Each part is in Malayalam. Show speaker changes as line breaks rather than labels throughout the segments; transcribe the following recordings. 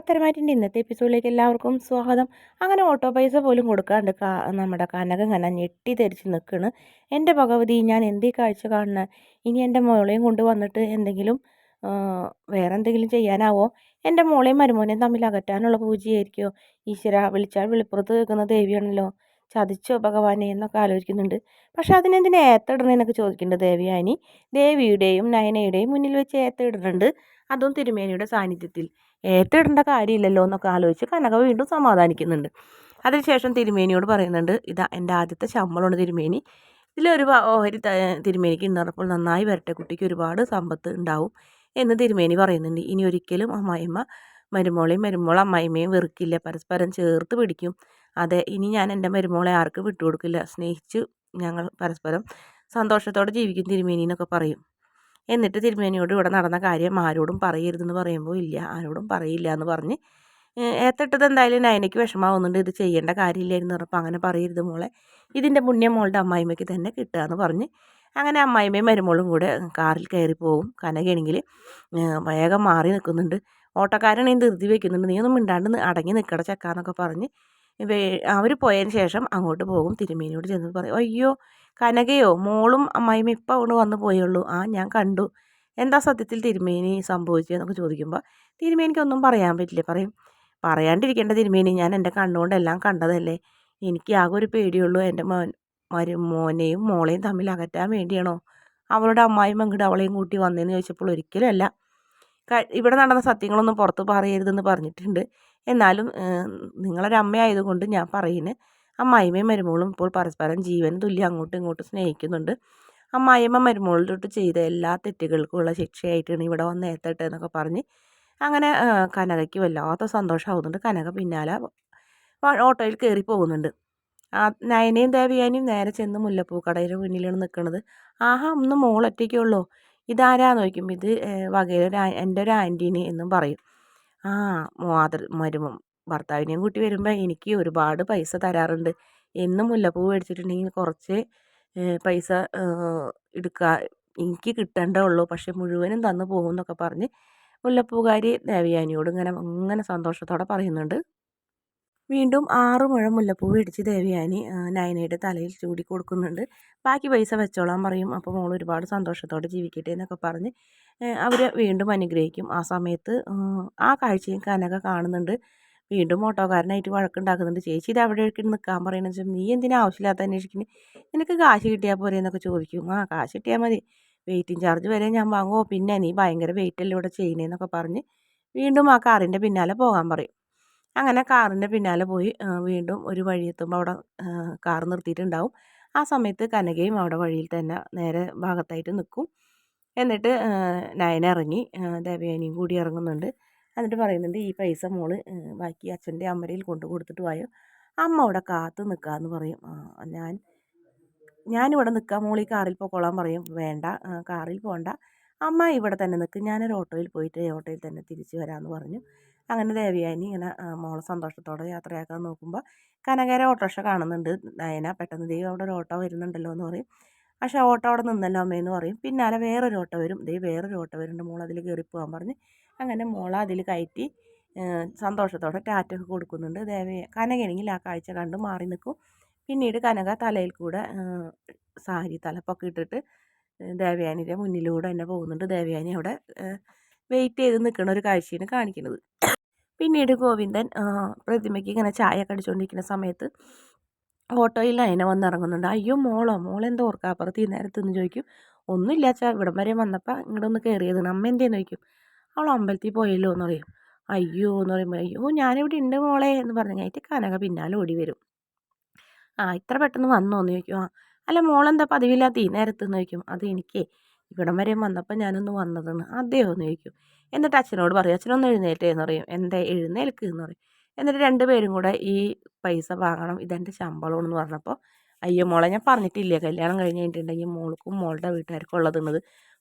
പത്തരമാറ്റിന്റെ ഇന്നത്തെ എപ്പിസോഡിലേക്ക് എല്ലാവർക്കും സ്വാഗതം. അങ്ങനെ ഓട്ടോ പൈസ പോലും കൊടുക്കാണ്ട് നമ്മുടെ കനക കന ഞെട്ടി ധരിച്ച് നിൽക്കണ് എന്റെ ഭഗവതി ഞാൻ എന്തേ കാഴ്ച കാണുന്നത് ഇനി എന്റെ മോളെയും കൊണ്ട് വന്നിട്ട് എന്തെങ്കിലും വേറെ എന്തെങ്കിലും ചെയ്യാനാവോ? എന്റെ മോളെയും മരുമോനെയും തമ്മിൽ അകറ്റാനുള്ള പൂജയായിരിക്കുമോ ഈശ്വര വിളിച്ചാൽ വിളിപ്പുറത്ത് നിൽക്കുന്ന ദേവിയാണല്ലോ. ചതിച്ചോ ഭഗവാനെ എന്നൊക്കെ ആലോചിക്കുന്നുണ്ട്. പക്ഷെ അതിനെന്തിനാ ഏത്തയിടണമെന്നൊക്കെ ചോദിക്കുന്നുണ്ട് ദേവിയാനി. ദേവിയുടെയും നയനയുടെയും മുന്നിൽ വെച്ച് ഏത്തയിടുന്നുണ്ട് അതും തിരുമേനിയുടെ സാന്നിധ്യത്തിൽ. ഏറ്റെടേണ്ട കാര്യമില്ലല്ലോ എന്നൊക്കെ ആലോചിച്ച് കനക വീണ്ടും സമാധാനിക്കുന്നുണ്ട്. അതിനുശേഷം തിരുമേനിയോട് പറയുന്നുണ്ട് ഇതാ എന്റെ ആദ്യത്തെ ശമ്പളമാണ് തിരുമേനി. ഇതിലൊരു ഓഹരി തിരുമേനിക്ക് ഉണ്ടപ്പോൾ നന്നായി വരട്ടെ കുട്ടിക്ക് ഒരുപാട് സമ്പത്ത് ഉണ്ടാവും എന്ന് തിരുമേനി പറയുന്നുണ്ട്. ഇനി ഒരിക്കലും അമ്മായിമ്മ മരുമോളെയും മരുമോൾ അമ്മായിമ്മയും വെറുക്കില്ല. പരസ്പരം ചേർത്ത് പിടിക്കും. അതെ ഇനി ഞാൻ എന്റെ മരുമോളെ ആർക്കും വിട്ടുകൊടുക്കില്ല. സ്നേഹിച്ച് ഞങ്ങൾ പരസ്പരം സന്തോഷത്തോടെ ജീവിക്കും തിരുമേനി എന്നൊക്കെ പറയും. എന്നിട്ട് തിരുമേനിയോട് ഇവിടെ നടന്ന കാര്യം ആരോടും പറയരുതെന്ന് പറയുമ്പോൾ ഇല്ല ആരോടും പറയില്ല എന്ന് പറഞ്ഞ് ഏത്തിട്ടത് എന്തായാലും നയനയ്ക്ക് വിഷമാവുന്നുണ്ട് ഇത് ചെയ്യേണ്ട കാര്യമില്ലായിരുന്നു പറഞ്ഞപ്പോൾ അങ്ങനെ പറയരുത് മോളെ. ഇതിന്റെ പുണ്യം മോളുടെ അമ്മായിമ്മയ്ക്ക് തന്നെ കിട്ടുക എന്ന് പറഞ്ഞ് അങ്ങനെ അമ്മായിമ്മയും മരുമോളും കൂടെ കാറിൽ കയറി പോകും കനകയാണെങ്കിൽ വേഗം മാറി നിൽക്കുന്നുണ്ട്. ഓട്ടോക്കാരനെ ധൃതി വയ്ക്കുന്നുണ്ട്. നീ ഒന്നും മിണ്ടാണ്ട് അടങ്ങി നിൽക്കട ചക്കാന്നൊക്കെ പറഞ്ഞ് അവർ പോയതിന് ശേഷം അങ്ങോട്ട് പോകും തിരുമേനിയോട് ചെന്ന് പറയും അയ്യോ കനകയോ മോളും അമ്മായിയും ഇപ്പം അവിടെ വന്ന് പോയുള്ളൂ. ആ ഞാൻ കണ്ടു. എന്താ സത്യത്തിൽ തിരുമേനി സംഭവിച്ചതെന്നൊക്കെ ചോദിക്കുമ്പോൾ തിരുമേനിക്കൊന്നും പറയാൻ പറ്റില്ല. പറയും പറയാണ്ടിരിക്കേണ്ട തിരുമേനി ഞാൻ എന്റെ കണ്ണുകൊണ്ടെല്ലാം കണ്ടതല്ലേ. എനിക്ക് ആകെ ഒരു പേടിയുള്ളൂ. എന്റെ മോൻ മരു മോനെയും മോളെയും തമ്മിൽ അകറ്റാൻ വേണ്ടിയാണോ? അവളുടെ അമ്മായിയും അങ്ങോട്ട് അവളെയും കൂട്ടി വന്നതെന്ന് ചോദിച്ചപ്പോൾ ഒരിക്കലും അല്ല. ഇവിടെ നടന്ന സത്യങ്ങളൊന്നും പുറത്ത് പറയരുതെന്ന് പറഞ്ഞിട്ടുണ്ട്. എന്നാലും നിങ്ങളൊരു അമ്മയായതുകൊണ്ട് ഞാൻ പറയുന്നത് അമ്മായിമ്മയും മരുമോളും ഇപ്പോൾ പരസ്പരം ജീവൻ തുല്യം അങ്ങോട്ടും ഇങ്ങോട്ടും സ്നേഹിക്കുന്നുണ്ട്. അമ്മായിമ്മ മരുമോളിലോട്ട് ചെയ്ത എല്ലാ തെറ്റുകൾക്കുമുള്ള ശിക്ഷയായിട്ടാണ് ഇവിടെ വന്ന് ഏത്തട്ടെ എന്നൊക്കെ പറഞ്ഞ് അങ്ങനെ കനകയ്ക്ക് വല്ലാത്ത സന്തോഷമാവുന്നുണ്ട്. കനക പിന്നാലെ ഓട്ടോയിൽ കയറി പോകുന്നുണ്ട്. ആ നയനയും ദേവിയാനും നേരെ ചെന്ന് മുല്ലപ്പൂ കടയുടെ മുന്നിലാണ് നിൽക്കുന്നത്. ആഹാ ഒന്ന് മോളൊറ്റയ്ക്കുള്ളൂ ഇതാരാ ചോദിക്കും ഇത് വകയിലൊരു എന്റെ ഒരു ആന്റീനി എന്നും പറയും. ആ മാതൃ മരുമ ഭർത്താവിനെയും കൂട്ടി വരുമ്പോൾ എനിക്ക് ഒരുപാട് പൈസ തരാറുണ്ട്. എന്നും മുല്ലപ്പൂ മേടിച്ചിട്ടുണ്ടെങ്കിൽ കുറച്ച് പൈസ എടുക്കുക എനിക്ക് കിട്ടേണ്ടേ ഉള്ളൂ. പക്ഷെ മുഴുവനും തന്നു പോകും എന്നൊക്കെ പറഞ്ഞ് മുല്ലപ്പൂകാരി ദേവയാനിയോട് ഇങ്ങനെ അങ്ങനെ സന്തോഷത്തോടെ പറയുന്നുണ്ട്. വീണ്ടും ആറ് മുഴം മുല്ലപ്പൂ ഇടിച്ച് ദേവയാനി നയനയുടെ തലയിൽ ചൂടി കൊടുക്കുന്നുണ്ട്. ബാക്കി പൈസ വെച്ചോളാൻ പറയും. അപ്പോൾ മോൾ ഒരുപാട് സന്തോഷത്തോടെ ജീവിക്കട്ടെ എന്നൊക്കെ പറഞ്ഞ് അവർ വീണ്ടും അനുഗ്രഹിക്കും. ആ സമയത്ത് ആ കാഴ്ചയും കനക കാണുന്നുണ്ട്. വീണ്ടും ഓട്ടോക്കാരനായിട്ട് വഴക്കുണ്ടാക്കുന്നുണ്ട്. ചേച്ചി ഇത് അവിടെ നിൽക്കാൻ പറയുന്നത് വെച്ചാൽ നീ എന്തിനാ ആവശ്യമില്ലാത്ത അന്വേഷിക്കുന്നത് നിനക്ക് കാശ് കിട്ടിയാൽ പോരെ എന്നൊക്കെ ചോദിക്കും. ആ കാശ് കിട്ടിയാൽ മതി. വെയിറ്റിംഗ് ചാർജ് വരെ ഞാൻ വാങ്ങുമോ പിന്നെ നീ ഭയങ്കര വെയിറ്റ് അല്ലേ ഇവിടെ ചെയ്യുന്നതെന്നൊക്കെ പറഞ്ഞ് വീണ്ടും ആ കാറിന്റെ പിന്നാലെ പോകാൻ പറയും. അങ്ങനെ കാറിന്റെ പിന്നാലെ പോയി വീണ്ടും ഒരു വഴി എത്തുമ്പോൾ അവിടെ കാർ നിർത്തിയിട്ടുണ്ടാവും. ആ സമയത്ത് കനകയും അവിടെ വഴിയിൽ തന്നെ നേരെ ഭാഗത്തായിട്ട് നിൽക്കും എന്നിട്ട് നയന ഇറങ്ങി ദേവയാനിയും കൂടി ഇറങ്ങുന്നുണ്ട്. എന്നിട്ട് പറയുന്നുണ്ട് ഈ പൈസ മോൾ ബാക്കി അച്ഛന്റെ അമ്മരയിൽ കൊണ്ടു കൊടുത്തിട്ട് പോയോ അമ്മ അവിടെ കാത്തു നിൽക്കാമെന്ന് പറയും. ഞാൻ ഞാനിവിടെ നിൽക്കാം മോളി കാറിൽ പോയിക്കോളാൻ പറയും. വേണ്ട കാറിൽ പോകണ്ട അമ്മ ഇവിടെ തന്നെ നിൽക്കും. ഞാനൊരു ഓട്ടോയിൽ പോയിട്ട് ഓട്ടോയിൽ തന്നെ തിരിച്ച് വരാമെന്ന് പറഞ്ഞു. അങ്ങനെ ദേവിയാനി ഇങ്ങനെ മോളെ സന്തോഷത്തോടെ യാത്രയാക്കാൻ നോക്കുമ്പോൾ കനകര ഓട്ടോറിക്ഷ കാണുന്നുണ്ട്. നയന പെട്ടെന്ന് ദൈവം അവിടെ ഒരു ഓട്ടോ വരുന്നുണ്ടല്ലോ എന്ന് പറയും. പക്ഷേ ഓട്ടോ അവിടെ നിന്നല്ലോ അമ്മയെന്ന് പറയും. പിന്നാലെ വേറൊരു ഓട്ടോ വരും. ദൈവം വേറൊരു ഓട്ടോ വരുന്നുണ്ട്. മോൾ അതിൽ കയറി പോകാൻ പറഞ്ഞ്. അങ്ങനെ മോളെ അതിൽ കയറ്റി സന്തോഷത്തോടെ ടാറ്റൊക്കെ കൊടുക്കുന്നുണ്ട്. ദേവി കനകയാണെങ്കിൽ ആ കാഴ്ച കണ്ട് മാറി നിൽക്കും. പിന്നീട് കനക തലയിൽ കൂടെ സാരി തലപ്പൊക്കെ ഇട്ടിട്ട് ദേവയാനിയുടെ മുന്നിലൂടെ തന്നെ പോകുന്നുണ്ട്. ദേവയാനി അവിടെ വെയിറ്റ് ചെയ്ത് നിൽക്കുന്ന ഒരു കാഴ്ചയാണ് കാണിക്കുന്നത്. പിന്നീട് ഗോവിന്ദൻ പ്രതിമയ്ക്ക് ഇങ്ങനെ ചായ കടിച്ചുകൊണ്ടിരിക്കുന്ന സമയത്ത് ഓട്ടോയിൽ അതിനെ വന്നിറങ്ങുന്നുണ്ട്. അയ്യോ മോളോ മോളെന്തോ ഓർക്കാപ്പുറത്ത് ഈ നേരത്തെന്ന് ചോദിക്കും. ഒന്നുമില്ല ചാ ഇവിടം വരെ വന്നപ്പോൾ ഇങ്ങോട്ട് ഒന്ന് കയറിയത് അമ്മ എന്തേന്ന് ചോദിക്കും. അവൾ അമ്പലത്തിൽ പോയല്ലോ എന്ന് പറയും. അയ്യോ എന്ന് പറയുമ്പോൾ അയ്യോ ഞാനിവിടെ ഉണ്ട് മോളെ എന്ന് പറഞ്ഞു കഴിഞ്ഞിട്ട് കനക പിന്നാലെ ഓടി വരും. ആ ഇത്ര പെട്ടെന്ന് വന്നോ? എന്ന് ചോദിക്കും. ആ അല്ല മോളെന്താ പതിവില്ലാത്ത ഈ നേരത്തെന്ന് ചോദിക്കും. അത് എനിക്ക് ഇവിടം വരെ വന്നപ്പോൾ ഞാനൊന്ന് വന്നതെന്ന് അതെയോ എന്ന് ചോദിക്കും. എന്നിട്ട് അച്ഛനോട് പറയും അച്ഛനൊന്ന് എഴുന്നേറ്റേ എന്ന് പറയും. എന്താ എഴുന്നേൽക്ക് എന്ന് പറയും. എന്നിട്ട് രണ്ട് പേരും കൂടെ ഈ പൈസ വാങ്ങണം ഇതെന്റെ ശമ്പളമാണെന്ന് പറഞ്ഞപ്പോൾ അയ്യോ മോളെ ഞാൻ പറഞ്ഞിട്ടില്ല കല്യാണം കഴിഞ്ഞ് കഴിഞ്ഞിട്ടുണ്ടെങ്കിൽ മോൾക്കും മോളുടെ വീട്ടുകാർക്കും ഉള്ളതുള്ളത്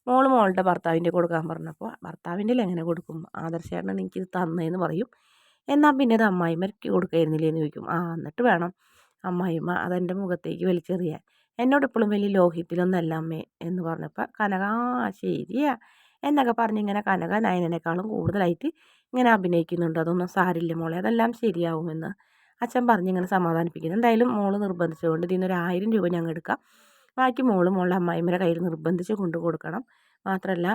മോൾ മോളുടെ ഭർത്താവിന്റെ കൊടുക്കാൻ പറഞ്ഞപ്പോൾ ഭർത്താവിന്റെ എങ്ങനെ കൊടുക്കും? ആദർശേട്ടൻ എനിക്കിത് തന്നേന്ന് പറയും. എന്നാൽ പിന്നെ അത് അമ്മായിമ്മയ്ക്ക് കൊടുക്കായിരുന്നില്ലേ എന്ന് ചോദിക്കും. ആ എന്നിട്ട് വേണം അമ്മായിമ്മ അതെന്റെ മുഖത്തേക്ക് വലിച്ചെറിയാൻ. എന്നോട് ഇപ്പോഴും വലിയ ലോഹിത്തിലൊന്നല്ല അമ്മേ എന്ന് പറഞ്ഞപ്പോൾ കനക ആ ശരിയാ എന്നൊക്കെ പറഞ്ഞ് ഇങ്ങനെ കനക നയനേക്കാളും കൂടുതലായിട്ട് ഇങ്ങനെ അഭിനയിക്കുന്നുണ്ട്. അതൊന്നും സാരില്ല മോളെ അതെല്ലാം ശരിയാവുമെന്ന് അച്ഛൻ പറഞ്ഞ് ഇങ്ങനെ സമാധാനിപ്പിക്കുന്നു. എന്തായാലും മോൾ നിർബന്ധിച്ചുകൊണ്ട് ഇതിൽ നിന്ന് ഒരു ആയിരം രൂപ ഞങ്ങൾ എടുക്കാം. ബാക്കി മോൾ മോളുടെ അമ്മായിമ്മരെ കയ്യിൽ നിർബന്ധിച്ച് കൊണ്ടു കൊടുക്കണം. മാത്രമല്ല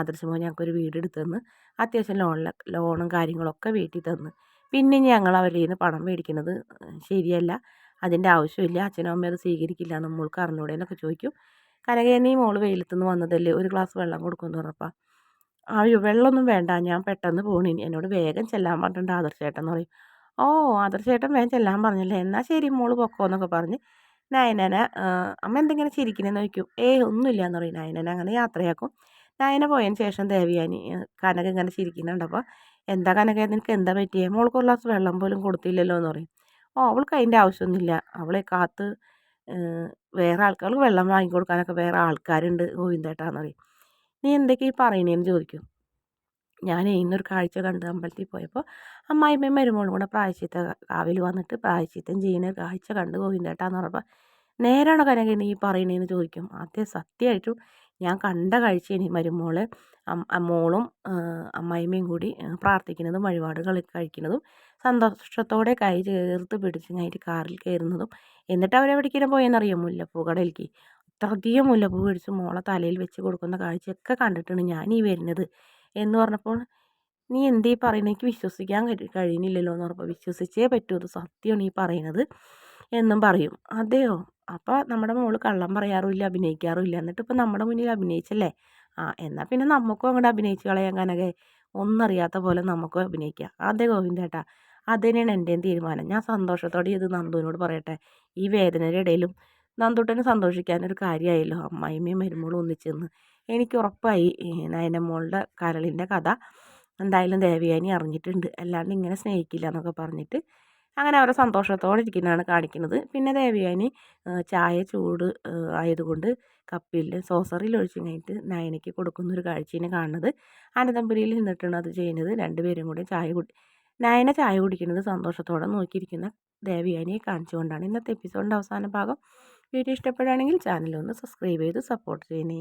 ആദർശമോ ഞങ്ങൾക്കൊരു വീട് എടുത്തു തന്ന് അത്യാവശ്യം ലോണിലെ ലോണും കാര്യങ്ങളൊക്കെ വീട്ടിൽ തന്ന്. പിന്നെ ഞങ്ങൾ അവരിൽ നിന്ന് പണം മേടിക്കുന്നത് ശരിയല്ല. അതിന്റെ ആവശ്യമില്ല അച്ഛനും അമ്മയും അത് സ്വീകരിക്കില്ല നമ്മൾക്ക് അറിഞ്ഞൂടെ എന്നൊക്കെ ചോദിക്കും. കനകയെ നീ മോൾ വെയിലത്തുനിന്ന് വന്നതല്ലേ? ഒരു ഗ്ലാസ് വെള്ളം കൊടുക്കുമെന്ന് പറഞ്ഞപ്പോൾ അയ്യോ വെള്ളമൊന്നും വേണ്ട ഞാൻ പെട്ടെന്ന് പോണിനി എന്നോട് വേഗം ചെല്ലാൻ പറഞ്ഞിട്ടുണ്ട് ആദർശേട്ടൻ എന്ന് പറയും. ഓ ആദർശേട്ടൻ വേഗം ചെല്ലാൻ പറഞ്ഞല്ലേ? എന്നാൽ ശരി മോൾ പൊക്കോ എന്നൊക്കെ പറഞ്ഞ് നയനന അമ്മ എന്തെങ്കിലും ചിരിക്കണേന്ന് ചോദിക്കും. ഏ ഒന്നുമില്ല എന്ന് പറയും. നയനന അങ്ങനെ യാത്രയാക്കും. നയന പോയതിന് ശേഷം ദേവിയാനി കനക ഇങ്ങനെ ചിരിക്കുന്നുണ്ടപ്പോൾ എന്താ കനക നിനക്ക് എന്താ പറ്റിയേ? മോൾക്ക് ഒരു ഗ്ലാസ് വെള്ളം പോലും കൊടുത്തില്ലല്ലോ എന്ന് പറയും. ഓ അവൾക്ക് അതിന്റെ ആവശ്യമൊന്നുമില്ല. അവളെ കാത്ത് വേറെ ആൾക്കാർ വെള്ളം വാങ്ങിക്കൊടുക്കാനൊക്കെ വേറെ ആൾക്കാരുണ്ട് ഗോവിന്ദേട്ടാന്ന് പറയും നീ എന്തൊക്കെയാ ഈ പറയണേന്ന് ചോദിക്കും. ഞാൻ ഇന്നൊരു കാഴ്ച കണ്ട് അമ്പലത്തിൽ പോയപ്പോൾ അമ്മായിമ്മയും മരുമോളും കൂടെ പ്രായശ്ചിത്ത കാവിൽ വന്നിട്ട് പ്രായശ്ചിത്തം ചെയ്യുന്ന കാഴ്ച കണ്ട് ഗോവിന്ദേട്ടാന്ന് പറഞ്ഞപ്പോൾ നേരാണോ കനക നീ പറയണേന്ന് ചോദിക്കും. അതേ സത്യമായിട്ടും ഞാൻ കണ്ട കാഴ്ച ഇനി മരുമോൾ. മോളും അമ്മായിമ്മയും കൂടി പ്രാർത്ഥിക്കുന്നതും വഴിപാടുകൾ കഴിക്കുന്നതും സന്തോഷത്തോടെ കൈ ചേർത്ത് പിടിച്ച് കഴിഞ്ഞിട്ട് കാറിൽ കയറുന്നതും എന്നിട്ട് അവരെവിടേക്കിനും പോയെന്നറിയാം? മുല്ലപ്പൂ കടയിലേക്ക് അത്രയധികം മുല്ലപ്പൂ പിടിച്ച് മോളെ തലയിൽ വെച്ച് കൊടുക്കുന്ന കാഴ്ചയൊക്കെ കണ്ടിട്ടാണ് ഞാൻ ഈ വരുന്നത് എന്ന് പറഞ്ഞപ്പോൾ നീ എന്തേ പറയുന്നത് എനിക്ക് വിശ്വസിക്കാൻ കഴിയുന്നില്ലല്ലോ എന്ന് പറഞ്ഞപ്പോൾ വിശ്വസിച്ചേ പറ്റൂ അത് സത്യമാണ് ഈ പറയുന്നത് എന്നും പറയും. അതെയോ? അപ്പോൾ നമ്മുടെ മോൾ കള്ളം പറയാറുമില്ല അഭിനയിക്കാറുമില്ല. എന്നിട്ട് ഇപ്പോൾ നമ്മുടെ മുന്നിൽ അഭിനയിച്ചല്ലേ? ആ എന്നാൽ പിന്നെ നമുക്കും അങ്ങോട്ട് അഭിനയിച്ച് കളയാൻ കനകെ. ഒന്നറിയാത്ത പോലെ നമുക്കും അഭിനയിക്കാം. അതെ ഗോവിന്ദേട്ടാ അത് തന്നെയാണ് എന്റെയും തീരുമാനം. ഞാൻ സന്തോഷത്തോടെ ഇത് നന്ദുവിനോട് പറയട്ടെ. ഈ വേദനയുടെ ഇടയിലും നന്ദുട്ടന് സന്തോഷിക്കാനൊരു കാര്യമായല്ലോ അമ്മായിമ്മയും മരുമോളും ഒന്നിച്ചെന്ന്. എനിക്ക് ഉറപ്പായി നയനമോളുടെ കരളിന്റെ കഥ എന്തായാലും ദേവയാനി അറിഞ്ഞിട്ടുണ്ട്. അല്ലാണ്ട് ഇങ്ങനെ സ്നേഹിക്കില്ല എന്നൊക്കെ പറഞ്ഞിട്ട് അങ്ങനെ അവരെ സന്തോഷത്തോടെ ഇരിക്കുന്നതാണ് കാണിക്കുന്നത്. പിന്നെ ദേവയാനി ചായ ചൂട് ആയതുകൊണ്ട് കപ്പിൽ സോസറിൽ ഒഴിച്ച് കഴിഞ്ഞിട്ട് നയനയ്ക്ക് കൊടുക്കുന്ന ഒരു കാഴ്ചയാണ് കാണുന്നത്. അനന്തപുരിയിൽ നിന്നിട്ടാണ് അത് ചെയ്യുന്നത്. രണ്ടുപേരും കൂടി ചായ കുടി നയന ചായ കുടിക്കുന്നത് സന്തോഷത്തോടെ നോക്കിയിരിക്കുന്ന ദേവയാനിയെ കാണിച്ചുകൊണ്ടാണ്. ഇന്നത്തെ എപ്പിസോഡിന്റെ അവസാന ഭാഗം വീഡിയോ ഇഷ്ടപ്പെടുകയാണെങ്കിൽ ചാനൽ ഒന്ന് സബ്സ്ക്രൈബ് ചെയ്ത് സപ്പോർട്ട് ചെയ്യണേ.